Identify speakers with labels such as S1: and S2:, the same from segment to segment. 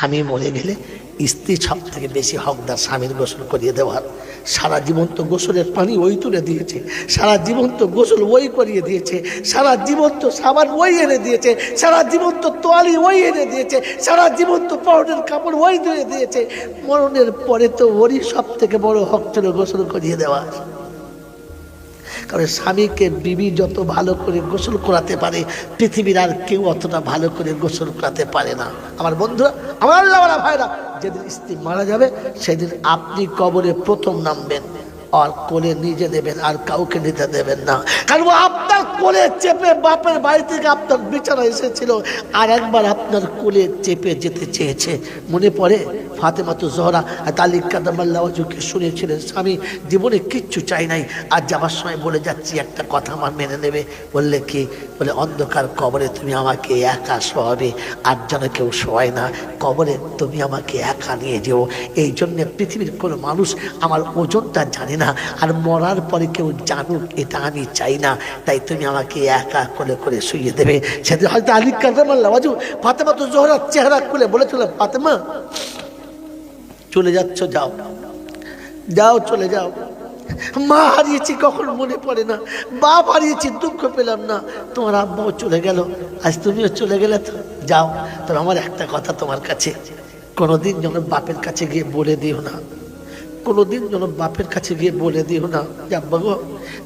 S1: স্বামী মরে গেলে স্ত্রী সব থেকে বেশি হকদার স্বামীর গোসল করিয়ে দেওয়ার। সারা জীবন তো গোসলের পানি ওই তুলে দিয়েছে, সারা জীবন তো গোসল ওই করিয়ে দিয়েছে, সারা জীবন তো সাবান ওই এনে দিয়েছে, সারা জীবন তো তোয়ালি ওই এনে দিয়েছে, সারা জীবন তো পাউডার কাপড় ওই ধুয়ে দিয়েছে। মরণের পরে তো ওরই সব থেকে বড় হক ছিল গোসল করিয়ে দেওয়ার কারণ স্বামীকে বিবি যত ভালো করে গোসল করাতে পারে, পৃথিবীর আর কেউ অতটা ভালো করে গোসল করাতে পারে না। আমার বন্ধুরা, আমার আল্লাহ ভাইরা, যেদিন স্ত্রী মারা যাবে, সেদিন আপনি কবরে প্রথম নামবেন। আর কোলে নিজে দেবেন আর কাউকে নিতে দেবেন না। কারণ আপনার কোলে চেপে বাপের বাড়ি থেকে আপনার বিছানা এসেছিল, আর একবার আপনার কোলে চেপে যেতে চেয়েছে। মনে পড়ে? ফাতেমাতু জহরা তালিক কাদামাল্লাওয়াজুকে শুনেছিলেন, স্বামী, জীবনে কিচ্ছু চাই নাই। আর যাবার সময় বলে যাচ্ছি, একটা কথা আমার মেনে নেবে। বললে কি? বলে, অন্ধকার কবরে তুমি আমাকে একা শোয়াবে, আর যেন কেউ শোয়ায় না। কবরে তুমি আমাকে একা নিয়ে যেও। এই জন্যে পৃথিবীর কোনো মানুষ আমার ওজনটা জানে না। আর মরার পরে কেউ জানুক, এটা আমি চাই না। তাই তুমি আমাকে একা করে করে শুয়ে দেবে। সেদিন হয়তো আলী কাদামাল্লাওয়াজু ফাতেমা তো জোহরার চেহারা খুলে বলেছিল, ফাতেমা, চলে যাচ্ছ, যাও। যাও, চলে যাও। মা হারিয়েছি, কখন মনে পড়ে না। বাপ হারিয়েছি, দুঃখ পেলাম না। তোমার আব্বাও চলে গেল। আজ তুমিও চলে গেলে তো, যাও। তবে আমার একটা কথা তোমার কাছে। কোনোদিন যেন বাপের কাছে গিয়ে বলে দিও না। কোনোদিন যেন বাপের কাছে গিয়ে বলে দিও না, যে আব্বা গো,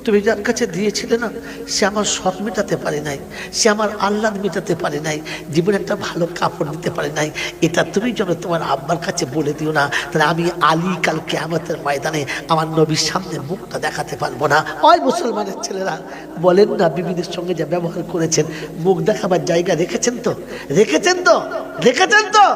S1: তুমি যার কাছে দিয়েছিলে না, সে আমার শখ মেটাতে পারে নাই, সে আমার আহ্লাদ মেটাতে পারে নাই, জীবনে একটা ভালো কাপড় দিতে পারে নাই, এটা তুমি যেন তোমার আব্বার কাছে বলে দিও না, তাহলে আমি আলী কাল কেয়ামতের ময়দানে আমার নবীর সামনে মুখটা দেখাতে পারব না। ওই মুসলমানের ছেলেরা, বলেন না, বিবিদের সঙ্গে যা ব্যবহার করেছেন, মুখ দেখাবার জায়গা রেখেছেন তো? রেখেছেন তো? রেখেছেন তো?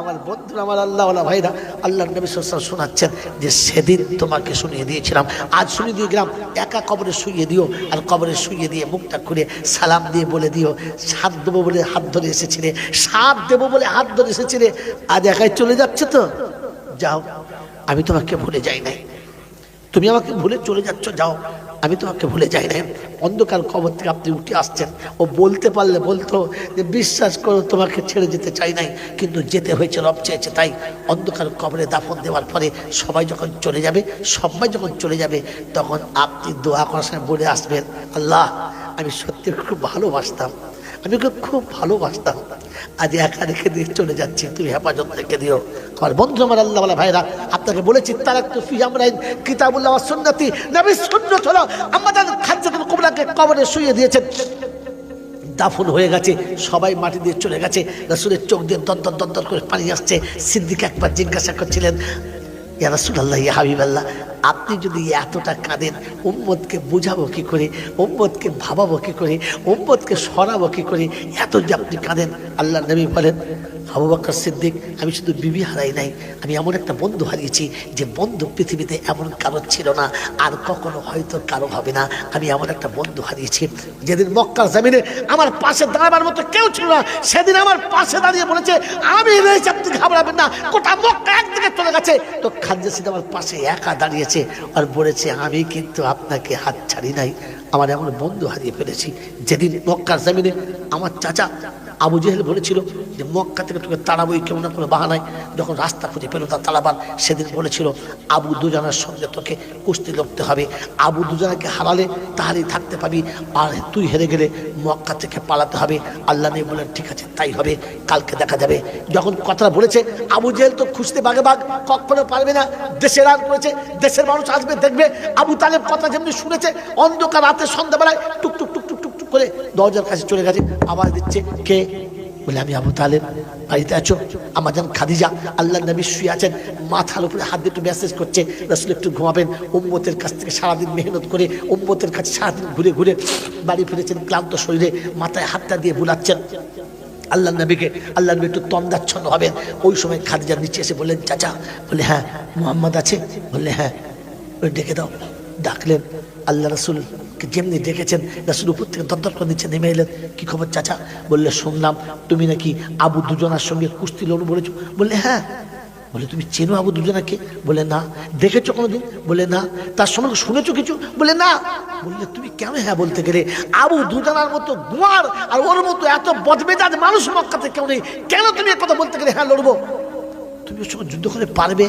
S1: আমার বন্ধুরা আমার আল্লাহ ভাইরা আল্লাহ নবী সাল্লাল্লাহু শোনাচ্ছেন যে সেদিন তোমাকে শুনিয়ে দিয়েছিলাম। আজ শুনিয়ে দিয়ে গেলাম, একা কবরে শুইয়ে দিও আর কবরে শুইয়ে দিয়ে মুখটা খুলে সালাম দিয়ে বলে দিও। সাত দেবো বলে হাত ধরে এসেছিলে সাপ দেবো বলে হাত ধরে এসেছিলে আজ একাই চলে যাচ্ছে তো? যাও, আমি তোমাকে ভুলে যাই নাই। তুমি আমাকে ভুলে চলে যাচ্ছ, যাও। আমি তোমাকে ভুলে যাই না অন্ধকার কবর থেকে আপনি উঠে আসছেন। ও বলতে পারলে বলতো যে, বিশ্বাস করো, তোমাকে ছেড়ে যেতে চাই নাই। কিন্তু যেতে হয়েছে, রব চেয়েছে তাই অন্ধকার কবরে দাফন দেওয়ার পরে সবাই যখন চলে যাবে, সবাই যখন চলে যাবে, তখন আপনি দোয়া করার সময় বলে আসবেন, আল্লাহ, আমি সত্যি খুব ভালোবাসতাম। আমি ওকে খুব ভালোবাসতাম। আজ একা রেখে দিয়ে চলে যাচ্ছি, তুমি হেফাজত রেখে দিও। আমার বন্ধু আমার আল্লাহ বলা, ভাইরা, আপনাকে বলেছি তারা তো ফি আমরা কিতাবুল্লাহ সুন্নতি নবী সুন্নত হলো আমাদের খাদ্যতুল কুবরাকে কবরে শুয়ে দিয়েছেন দাফন হয়ে গেছে, সবাই মাটি দিয়ে চলে গেছে, রসুলের চোখ দিয়ে দন্তর দন্তর করে পানি আসছে। সিদ্দিক একবার জিজ্ঞাসা করছিলেন, ইয়া রাসূলুল্লাহ, ইয়া হাবিবাল্লাহ আপনি যদি এতটা কাঁদেন উম্মদকে বুঝাবো কী করে, উম্মতকে ভাবাবো কী করে, উম্মতকে সরাবো কী করে, এত যে আপনি কাঁদেন আল্লাহ নবী বলেন আবু বকর সিদ্দিক, আমি শুধু বিবি হারাই নাই, আমি এমন একটা বন্ধু হারিয়েছি যে বন্ধু পৃথিবীতে এমন কারও ছিল না, আর কখনো হয়তো কারও হবে না। আমি এমন একটা বন্ধু হারিয়েছি, যেদিন মক্কার জামিনে আমার পাশে দাঁড়াবার মতো কেউ ছিল না, সেদিন আমার পাশে দাঁড়িয়ে বলেছে, আমি রয়েছি, আপনি ঘাবড়াবেন না, গোটা মক্কা একদিকে চলে গেছে। তো খাদ্য সিদ্ধ আমার পাশে একা দাঁড়িয়েছে আর বলেছে, আমি কিন্তু আপনাকে হাত ছাড়ি নাই, আমার এমন বন্ধু হারিয়ে ফেলেছি, যেদিন মক্কার জামিনে আমার চাচা আবু জেহেল বলেছিল যে মক্কা থেকে তোকে তাড়াবই কেমন কোনো বাহানায়? যখন রাস্তা খুঁজে পেল তার তালাবান, সেদিন বলেছিল, আবু দুজানার সঙ্গে তোকে কুস্তি লড়তে হবে। আবু দুজানাকে হারালে তাহলেই থাকতে পাবি, আর তুই হেরে গেলে মক্কা থেকে পালাতে হবে। আল্লাহ নেই বলেন ঠিক আছে, তাই হবে, কালকে দেখা যাবে। যখন কথাটা বলেছে, আবু জেহেল তো খুঁজতে বাগে বাগ, কখনো পারবে না দেশের রান করেছে, দেশের মানুষ আসবে, দেখবে, আবু তালেব কথা যেমনি শুনেছে, অন্ধকার রাতে সন্ধ্যাবেলায় টুক টুক টুক করে দরজার কাছে চলে গেছে, আওয়াজ দিচ্ছে, কে? বলে, আমি আবু তালেব, বাড়িতে আছো? আমার যেন খাদিজা, আল্লাহ নবী শুয়ে আছেন, মাথার উপরে হাত দিয়ে একটু মেসেজ করছে, রসুল একটু ঘুমাবেন, উম্মতের কাছ থেকে সারাদিন মেহনত করে, উম্মতের কাছে সারাদিন ঘুরে ঘুরে বাড়ি ফিরেছেন, ক্লান্ত শরীরে মাথায় হাতটা দিয়ে বুলাচ্ছেন। আল্লাহ নবীকে, আল্লাহ নবী একটু তন্দাচ্ছন্ন হবেন। ওই সময় খাদিজার নিচে এসে বললেন, চাচা, বলে হ্যাঁ মোহাম্মদ আছে। বললে হ্যাঁ। ওই ডেকে দাও। ডাকলেন, আল্লাহ রসুল যেমনি দেখেছেন রাসুল উপর থেকে দরদর করে নিচে নেমে এলেন। কি খবর চাচা? বললে, শুনলাম তুমি নাকি আবু দুজনার সঙ্গে কুস্তি লড়ু বলেছ। বললে হ্যাঁ। বলে তুমি চেনো আবু দুজনাকে? বলে না। দেখেছ কোনোদিন? বলে না। তার সম্পর্কে শুনেছো কিছু? বলে না। বললে, তুমি কেন হ্যাঁ বলতে গেলে? আবু দুজনার মতো গুয়ার আর ওর মতো এত বদমেজাজ মানুষ মক্কাতে কেউ নেই। কেন তুমি কথা বলতে গেলে হ্যাঁ লড়বো? তুমি ওর সঙ্গে যুদ্ধ করে পারবে?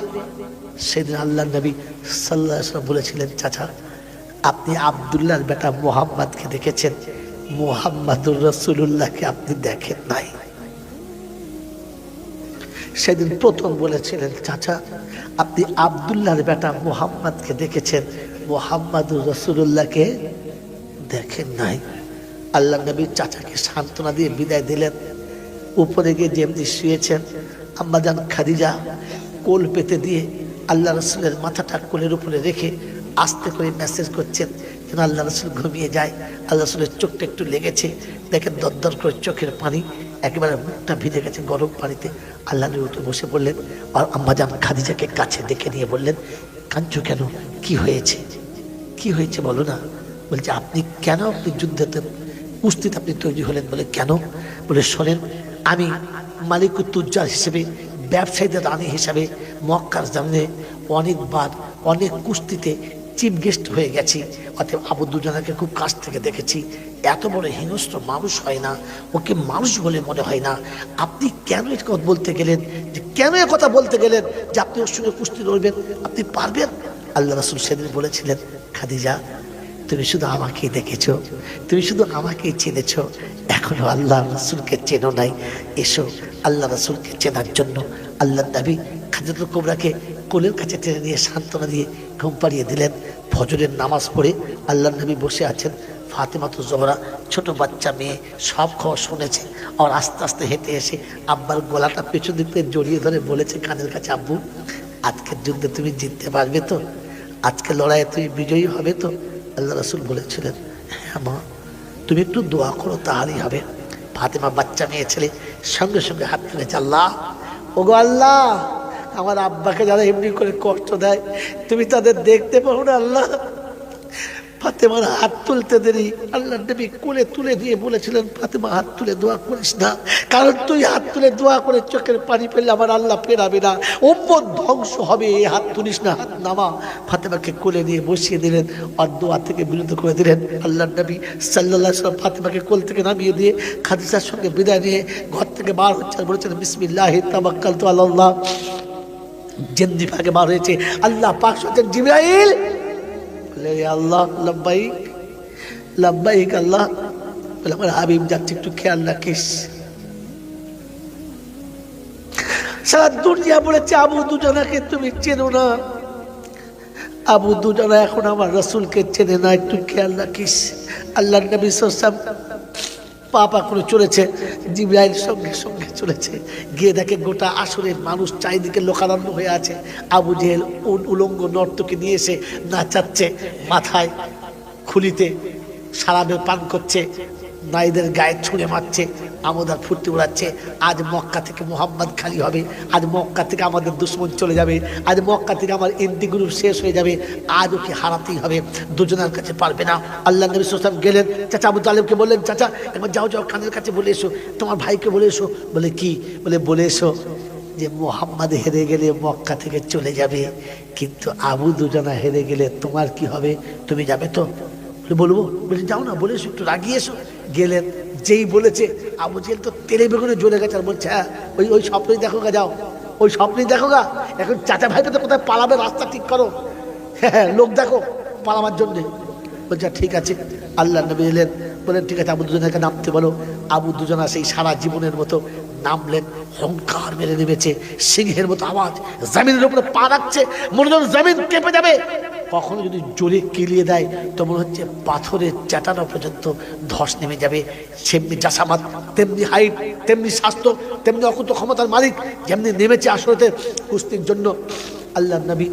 S1: সেদিন আল্লাহ নবী সাল্লাহ বলেছিলেন, চাচা আপনি আবদুল্লাহর বেটা মোহাম্মদকে দেখেছেন? মোহাম্মদুর রসুল্লাহকে আপনি দেখেন নাই। সেদিন প্রথম বলেছিলেন, চাচা, আপনি আবদুল্লাহর বেটা মোহাম্মদকে দেখেছেন? মোহাম্মদুর রসুল্লাহকে দেখেন নাই। আল্লাহ নবীর চাচাকে সান্ত্বনা দিয়ে বিদায় দিলেন। উপরে গিয়ে যেমনি শুয়েছেন, আম্মাজান খাদিজা কোল পেতে দিয়ে আল্লাহ রসুলের মাথাটা কোলের উপরে রেখে আস্তে করে মেসেজ করছেন যেন আল্লাহ রসুল ঘুমিয়ে যায়। আল্লাহ রসুলের চোখটা একটু লেগেছে। দেখেন দরদর করে চোখের পানি একেবারে মুখটা ভিজে গেছে গরম পানিতে। আল্লাহ উঠে বসে বললেন, আর আম্মাজান খাদিজাকে কাছে দেখে নিয়ে বললেন কাঞ্চু কেন? কি হয়েছে? কি হয়েছে বলো না? বলছে, আপনি কেন আপনি যুদ্ধেতে কুস্তিতে আপনি তৈরি হলেন বলে কেন? বলে, শোনেন, আমি মালিক তুজ্জার হিসেবে, ব্যবসায়ীদের রানী হিসাবে, মক্কার সামনে অনেকবার অনেক কুস্তিতে চিফ গেস্ট হয়ে গেছি। অতএব আবু দুজনাকে খুব কাছ থেকে দেখেছি। এত বড় হিংস্র মানুষ হয় না। ওকে মানুষ বলে মনে হয় না। আপনি কেন কথা বলতে গেলেন? যে কেন এ কথা বলতে গেলেন? যে আপনি ওর সঙ্গে কুস্তি লড়বেন আপনি পারবেন? আল্লাহ রাসুল সেদিন বলেছিলেন, খাদিজা, তুমি শুধু আমাকেই দেখেছ। তুমি শুধু আমাকেই চিনেছ। এখনও আল্লাহ রসুলকে চেনো নাই। এসো, আল্লাহ রাসুলকে চেনার জন্য আল্লাহ নবী খাদিজুল কোবরাকে কোলের কাছে টেনে নিয়ে সান্ত্বনা দিয়ে ঘুম পাড়িয়ে দিলেন। ফজরের নামাজ পড়ে আল্লাহ নবী বসে আছেন। ফাতেমাতু জহরা, ছোট বাচ্চা মেয়ে, সব খবর শুনেছে। আর আস্তে আস্তে হেঁটে এসে আব্বার গলাটা পেছন দিক থেকে জড়িয়ে ধরে বলেছে, কানের কাছে, আব্বু, আজকের যুদ্ধে তুমি জিততে পারবে তো? আজকে লড়াইয়ে তুমি বিজয়ী হবে তো? আল্লাহ রসুল বলেছিলেন হ্যাঁ মা, তুমি একটু দোয়া করো, তাহলেই হবে। ফাতেমা বাচ্চা মেয়ে ছেলে সঙ্গে সঙ্গে হাত তুলেছে আল্লাহ, ওগো আল্লাহ আমার আব্বাকে যারা এমনি করে কষ্ট দেয়, তুমি তাদের দেখতে পারো না আল্লাহ। ফাতেমার হাত তুলতে দেরি। আল্লাহ নবী কোলে তুলে দিয়ে বলেছিলেন, ফাতেমা, হাত তুলে দোয়া করিস না। কারণ তুই হাত তুলে দোয়া করে চোখের পানি ফেললে আমার আল্লাহ ফেরাবে না। উম্মত ধ্বংস হবে, এই হাত তুলিস না, হাত নামা। ফাতেমাকে কোলে নিয়ে বসিয়ে দিলেন আর দোয়া থেকে বিরত করে দিলেন। আল্লাহ নবী সাল্লাহ সাল্লাম ফাতেমাকে কোল থেকে নামিয়ে দিয়ে খাদিজার সঙ্গে বিদায় নিয়ে ঘর থেকে বার হচ্ছে বলেছেন, বিসমিল্লাহ তাবাক্কাল তো আল্লাহ জেন্দি ভাগে বার হয়েছে। আল্লাহ পাক সত্যেন জিব্রাইল আল্লাহ, লব্বাইক লব্বাইক আল্লাহ। বলে, আমার হাবিব যাচ্ছে, একটু খেয়াল রাখিস। সারা দুনিয়া বলেছে, আবু দুজনাকে তুমি চেনো না। আবু দুজনা এখন আমার রসুলকে চেনে না, একটু খেয়াল রাখিস। আল্লাহ নবী সাল্লাম পা করে চলেছে, জিব্রাইল সঙ্গে সঙ্গে চলেছে। গিয়ে দেখে গোটা আসরের মানুষ চারিদিকে লোকারণ্য হয়ে আছে। আবু জেহেল উল- উলঙ্গ নর্তকে নিয়ে এসে নাচাচ্ছে, মাথায় খুলিতে সারাবে পান করছে। নারীদের গায়ে ছুঁড়ে মারছে, আমোদার ফুর্তি উড়াচ্ছে। আজ মক্কা থেকে মোহাম্মদ খালি হবে, আজ মক্কা থেকে আমাদের দুশ্মন চলে যাবে, আজ মক্কা থেকে আমার এন্টি গ্রুপ শেষ হয়ে যাবে, আজ ওকে হারাতেই হবে, দুজনের কাছে পারবে না। আল্লাহ নবী সাল্লাম গেলেন, চাচা আবু তালেবকে বললেন, চাচা একবার যাও যাও খানের কাছে বলে এসো, তোমার ভাইকে বলে এসো। বলে কি? বলে বলে এসো যে মোহাম্মদ হেরে গেলে মক্কা থেকে চলে যাবে, কিন্তু আবু দুজনা হেরে গেলে তোমার কি হবে? তুমি যাবে তো? বলে, বলব। বলে, যাও না, বলে এসো, একটু রাগিয়ে এসো। গেলেন, যেই বলেছে, আবু জেল তো তেলে বেগুনে জ্বলে গেছে। আর বলছে হ্যাঁ ওই ওই স্বপ্নই দেখো গা, যাও। ওই স্বপ্নই দেখো গা। এখন চাচা ভাইকে তো কোথায় পালাবে, রাস্তা ঠিক করো। হ্যাঁ লোক দেখো পালাবার জন্যে। বলছে, ঠিক আছে। আল্লাহ নবী এলেন বলেন ঠিক আছে, আবু দুজনাকে নামতে বলো। আবু দুজনা সেই সারা জীবনের মতো নামলেন, হংকার মেরে নেমেছে, সিংহের মতো আওয়াজ জমিনের উপরে পা রাখছে মনে জমিন কেঁপে যাবে। কখনো যদি জোরে কেলিয়ে দেয়, তো মনে হচ্ছে পাথরের চাটানো পর্যন্ত ধস নেমে যাবে। সেমনি চাষাবাদ তেমনি হাইট, তেমনি স্বাস্থ্য, তেমনি অকুত ক্ষমতার মালিক, যেমনি নেমেছে আসরতে, কুস্তির জন্য আল্লাহ নবী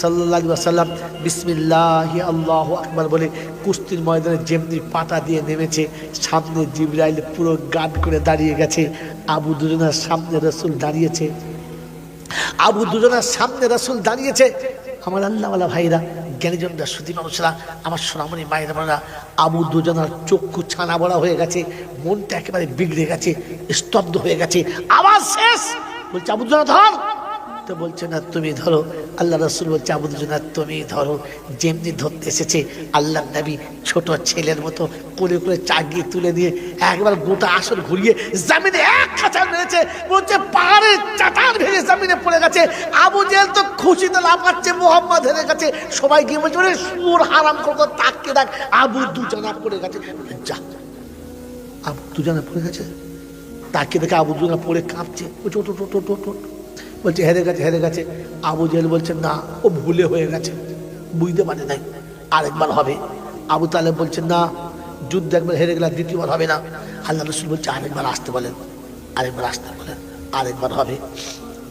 S1: সাল্লা সাল্লাম বিসমিল্লাহ আল্লাহ আকবার বলে কুস্তির ময়দানে যেমনি পাটা দিয়ে নেমেছে, সামনে জিব্রাইল পুরো গান করে দাঁড়িয়ে গেছে, আবু দুজনার সামনে রসুল দাঁড়িয়েছে। আবু দুজনার সামনে রসুল দাঁড়িয়েছে। আমার আল্লাহওয়ালা ভাইরা জ্ঞানীজনরা সুদী মানুষরা আমার সোনামণি, মায়ের বোনেরা আবু দুজনার চক্ষু ছানা বড়া হয়ে গেছে, মনটা একেবারে বিগড়ে গেছে, স্তব্ধ হয়ে গেছে। আবার শেষ! বলছে, আবু দুজনা ধর! তো বলছে, না, তুমি ধরো। আল্লাহ রসুল বলছে আবু দুজনা তুমি ধরো। যেমনি ধরতে এসেছে আল্লাহ নবী ছোট ছেলের মতো করে করে চাগিয়ে তুলে দিয়ে একবার গোটা আসর ঘুরিয়ে জামিনে এক খাঁচার মেরেছে। বলছে পাহাড়ের চাটার ভেঙে জামিনে পড়ে গেছে। আবু জেল তো খুশিতে লাফাচ্ছে মোহাম্মদ হেরে গেছে। সবাই গিয়ে বলছে সুর হারাম করতো তাকে দেখ, আবু দুজনা পড়ে গেছে। যা, আবু দুজনা পড়ে গেছে, তাকে দেখে আবু দুজনা পড়ে কাঁপছে। ওটো টোটো টোটো বলছে হেরে গেছে হেরে গেছে। আবু জেল বলছে, না, ও ভুলে হয়ে গেছে। বুঝতে পারে নাই। আরেকবার হবে। আবু তালেব বলছে, না, যুদ্ধ একবার হেরে গেলে দ্বিতীয়বার হবে না। আল্লাহ রসুল বলছে, আরেকবার আসতে বলেন, আরেকবার আসতে বলেন, আরেকবার হবে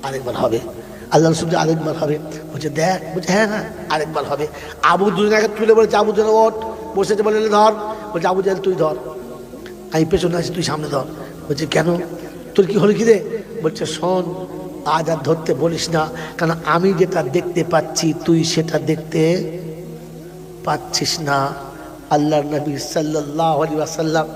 S1: আরেকবার হবে। আল্লাহ রসুল আরেকবার হবে। বলছে, দেখ। বলছে হ্যাঁ হ্যাঁ আরেকবার হবে। আবু দুজনাকে তুলে বলেছে, আবু জেল ওট বসেছে বলে ধর। বলছে, আবু জেল তুই ধর। আমি পেছনে আছি, তুই সামনে ধর। বলছে, কেন? তোর কি হলো কি রে? বলছে, শোন আজ আর ধরতে বলিস না, কারণ আমি যেটা দেখতে পাচ্ছি, তুই সেটা দেখতে পাচ্ছিস না। আল্লাহ নবী সাল্লাহ আলী আসাল্লাম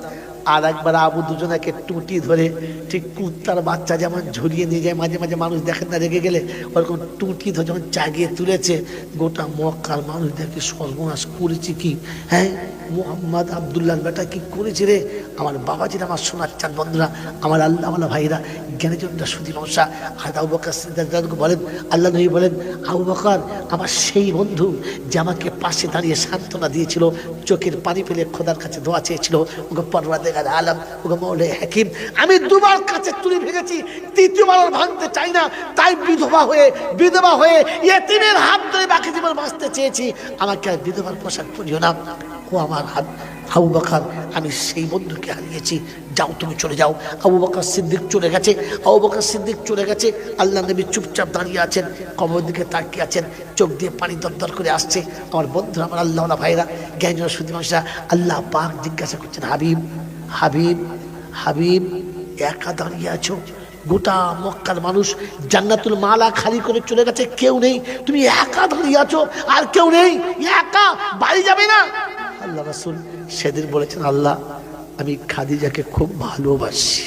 S1: আর একবার আবু দুজনাকে টুটি ধরে ঠিক কুত্তার বাচ্চা যেমন ঝুলিয়ে নিয়ে যায়, মাঝে মাঝে মানুষ দেখেন না, রেগে গেলে ওরকম টুটি ধরে যখন চাগিয়ে তুলেছে, গোটা মক্কার মানুষ দেখে সর্বনাশ করেছি কি? হ্যাঁ মোহাম্মদ আবদুল্লাহ বেটা কি করেছে রে? আমার বাবা বাবাজির, আমার সোনার চাঁদ, বন্ধুরা, আমার আল্লাহ আল্লাহ ভাইরা জ্ঞানীজনরা সুদী মশা আর আবু বকর বলেন, আল্লাহ নবী বলেন, আবু বকর, আমার সেই বন্ধু যে আমাকে পাশে দাঁড়িয়ে সান্ত্বনা দিয়েছিল, চোখের পানি ফেলে খোদার কাছে দোয়া চেয়েছিল, ওকে পরওয়া দেখার আলম ওকে মৌলে হাকিম। আমি দুবার কাছে তুলে ভেঙেছি, তৃতীয়বার ভাঙতে চাই না। তাই বিধবা হয়ে বিধবা হয়ে এতিমের হাত ধরে বাকি জীবন বাঁচতে চেয়েছি। আমাকে আর বিধবার পোশাক পরিও না। ও আমার হাত। আবু বকর, আমি সেই বন্ধুকে হারিয়েছি। যাও, তুমি চলে যাও। আবু বকর সিদ্দিক চলে গেছে। আবু বকর সিদ্দিক চলে গেছে। আল্লাহ নবী চুপচাপ দাঁড়িয়ে আছেন। কবর দিকে তাকিয়ে আছেন। চোখ দিয়ে পানি দরদর করে আসছে। আমার বন্ধুরা, আমার আল্লাহ ভাইরা জ্ঞান সুদী মানুষরা আল্লাহ পাক জিজ্ঞাসা করছেন, হাবিব হাবিব হাবিব, একা দাঁড়িয়ে আছো? গোটা মক্কার মানুষ জান্নাতুল মালা খালি করে চলে গেছে, কেউ নেই। তুমি একা দাঁড়িয়ে আছো, আর কেউ নেই। একা, বাড়ি যাবে না। আল্লাহ রাসুল সেদিন বলেছেন, আল্লাহ, আমি খাদিজাকে খুব ভালোবাসি।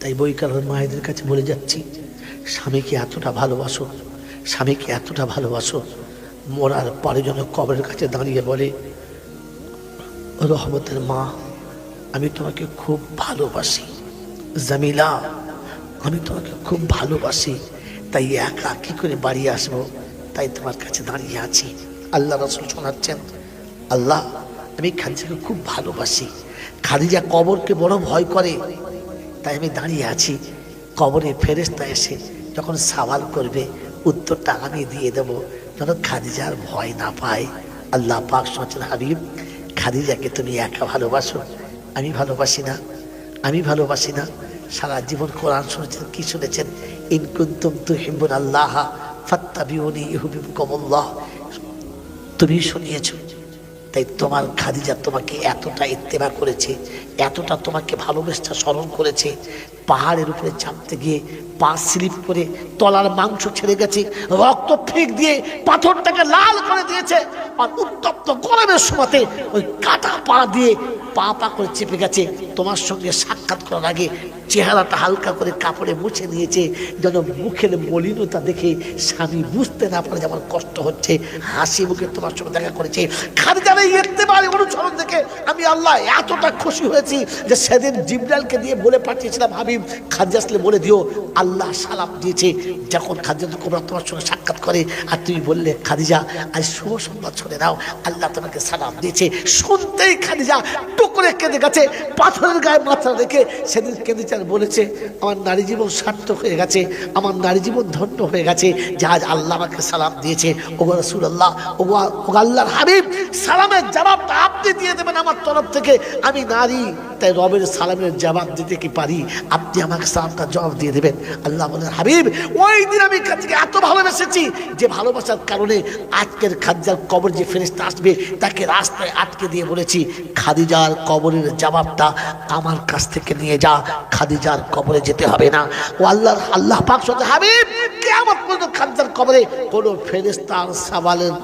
S1: তাই বইকার মায়েদের কাছে বলে যাচ্ছি, স্বামীকে এতটা ভালোবাসো, স্বামীকে এতটা ভালোবাসো। মরার পরে যেন কবরের কাছে দাঁড়িয়ে বলে রহমতের মা, আমি তোমাকে খুব ভালোবাসি। জামিলা, আমি তোমাকে খুব ভালোবাসি। তাই একা কি করে বাড়ি আসব? তাই তোমার কাছে দাঁড়িয়ে আছি। আল্লাহ রসুল শোনাচ্ছেন, আল্লাহ, আমি খাদিজাকে খুব ভালোবাসি। খাদিজা কবরকে বড় ভয় করে। তাই আমি দাঁড়িয়ে আছি। কবরে ফেরেস্তা এসে যখন সওয়াল করবে, উত্তরটা আমি দিয়ে দেবো। যেন খাদিজার ভয় না পায়। আল্লাহ পাক শোনাচ্ছেন, হাবিব খাদিজাকে তুমি একা ভালোবাসো? আমি ভালোবাসি না। আমি ভালোবাসি না। সারা জীবন কোরআন শুনেছেন কি শুনেছেন? ইনকুন্তুম তুহিব্বুন আল্লাহ ফাত্তাবিউনি ইউহিব্বুকুমুল্লাহ। তুমি শুনিয়েছ। তাই তোমার খাদিজা তোমাকে এতটা ইত্তেবা করেছে, এতটা তোমাকে ভালোবেসটা স্মরণ করেছে পাহাড়ের উপরে চাপতে গিয়ে পা স্লিপ করে তলার মাংস ছেড়ে গেছে, রক্ত ফেক দিয়ে পাথরটাকে লাল করে দিয়েছে আর উত্তপ্ত গরমের সময়তে ওই কাটা পা দিয়ে পা পা করে চেপে গেছে। তোমার সঙ্গে সাক্ষাৎ করার আগে চেহারাটা হালকা করে কাপড়ে মুছে নিয়েছে, যেন মুখের মলিনতা দেখে স্বামী বুঝতে না পারে যে আমার কষ্ট হচ্ছে। হাসি মুখে তোমার সঙ্গে দেখা করেছে। খাদিজার এই পারে অনুসরণ দেখে আমি আল্লাহ এতটা খুশি হয়েছি যে সেদিন জিবরালকে দিয়ে বলে পাঠিয়েছিলাম, হাবিব খাদিজা আসলে বলে দিও, আল্লাহ সালাম দিয়েছে। যখন খাদিজা কোবরা তোমার সঙ্গে সাক্ষাৎ করে, আর তুমি বললে, খাদিজা, আজ শুভ সংবাদ শুনে নাও, আল্লাহ তোমাকে সালাম দিয়েছে। শুনতেই খাদিজা টুকরে কেঁদে গেছে, পাথরের গায়ে মাথা রেখে সেদিন কেঁদেছে আর বলেছে, আমার নারী জীবন সার্থক হয়ে গেছে, আমার নারী জীবন ধন্য হয়ে গেছে, যে আজ আল্লাহ আমাকে সালাম দিয়েছে। ওগো রসুল আল্লাহ ওগো আল্লাহর হাবিব, সালামের জবাবটা আপনি দিয়ে দেবেন আমার তরফ থেকে। আমি নারী তাই রবের সালামের জবাব দিতে কি পারি? আপনি আমাকে সালামটা জবাব দিয়ে দেবেন। আল্লাহ বলেন, হাবিব, ওই দিন আমি কাজকে এত ভালোবেসেছি যে ভালোবাসার কারণে আজকের খাদিজার কবর যে ফেরেস্তা আসবে, তাকে রাস্তায় আটকে দিয়ে বলেছি, খাদিজার কবরের জবাবটা আমার কাছ থেকে নিয়ে যা, খাদিজার কবরে যেতে হবে না। ও আল্লাহ আল্লাহ পাক সাথে হাবিব কেমন পর্যন্ত খাদিজার কবরে কোনো ফেরেস্তার সাবালের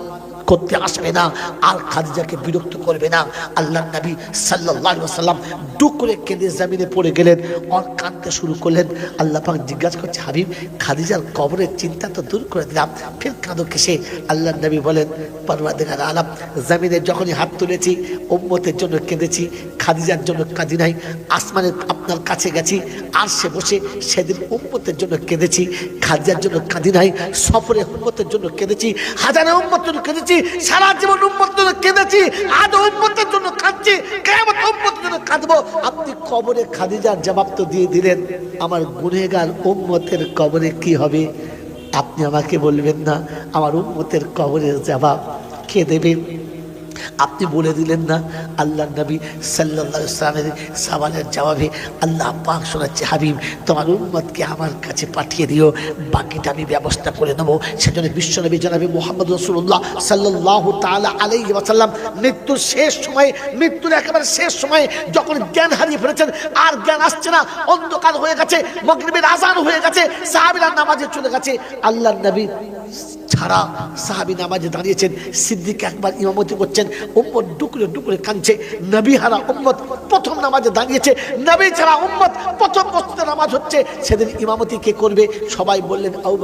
S1: করতে আসবে না আর খাদিজাকে বিরক্ত করবে না। আল্লাহ নবী সাল্লাহ সাল্লাম ডুক করে কেঁদে জামিনে পড়ে গেলেন, অন কাঁদতে শুরু করলেন। আল্লাহ পাক জিজ্ঞাসা করছে, হাবিব, খাদিজার কবরের চিন্তা তো দূর করে দিলাম, ফের কাঁদো কিসে? আল্লাহ নবী বলেন পরমাদিগার আলাম জামিনে যখনই হাত তুলেছি, উম্মতের জন্য কেঁদেছি, খাদিজার জন্য কাঁদি নাই, আসমানের আপনার কাছে গেছি, আর সে বসে সেদিন উম্মতের জন্য কেঁদেছি, খাদিজার জন্য কাঁদি নাই, সফরে উম্মতের জন্য কেঁদেছি, হাজারে উম্মতের জন্য কেঁদেছি সারা জীবন উন্মতের জন্য কেঁদেছি, আজ উন্মতের জন্য কাঁদছি কেমন উন্মতের জন্য কাঁদবো। আপনি কবরে খাদিজার জবাব তো দিয়ে দিলেন, আমার গুনেগার উম্মতের কবরে কি হবে? আপনি আমাকে বলবেন না, আমার উন্মতের কবরের জবাব কে দেবেন আপনি বলে দিলেন না আল্লাহ নবী সাল্লাহ সালামের সাবানের জবাবে আল্লাহ পাক শোনাচ্ছে, হাবিব, তোমার উম্মতকে আমার কাছে পাঠিয়ে দিও, বাকিটা আমি ব্যবস্থা করে নেব। সেজন্য বিশ্বনবী জনাবি মোহাম্মদ রসুল্লাহ সাল্লাহ তালা আলাই ওয়াসাল্লাম মৃত্যুর শেষ সময়ে, মৃত্যুর একেবারে শেষ সময়ে যখন জ্ঞান হারিয়ে ফেলেছেন, আর জ্ঞান আসছে না, অন্ধকার হয়ে গেছে, মগরিবের আজান হয়ে গেছে, সাহাবিরা নামাজে চলে গেছে আল্লাহ নবী ছাড়া সাহাবি নামাজে দাঁড়িয়েছেন, সিদ্দিক একবার ইমামতি করছেন, উম্মত ডুকরে ডুকরে কাঁদছে, নবী হারা উম্মত প্রথম নামাজে দাঁড়িয়েছে, নবী ছাড়া উম্মত প্রথম বস্তুতে নামাজ হচ্ছে, সেদিন ইমামতি কে করবে? সবাই বললেন আউ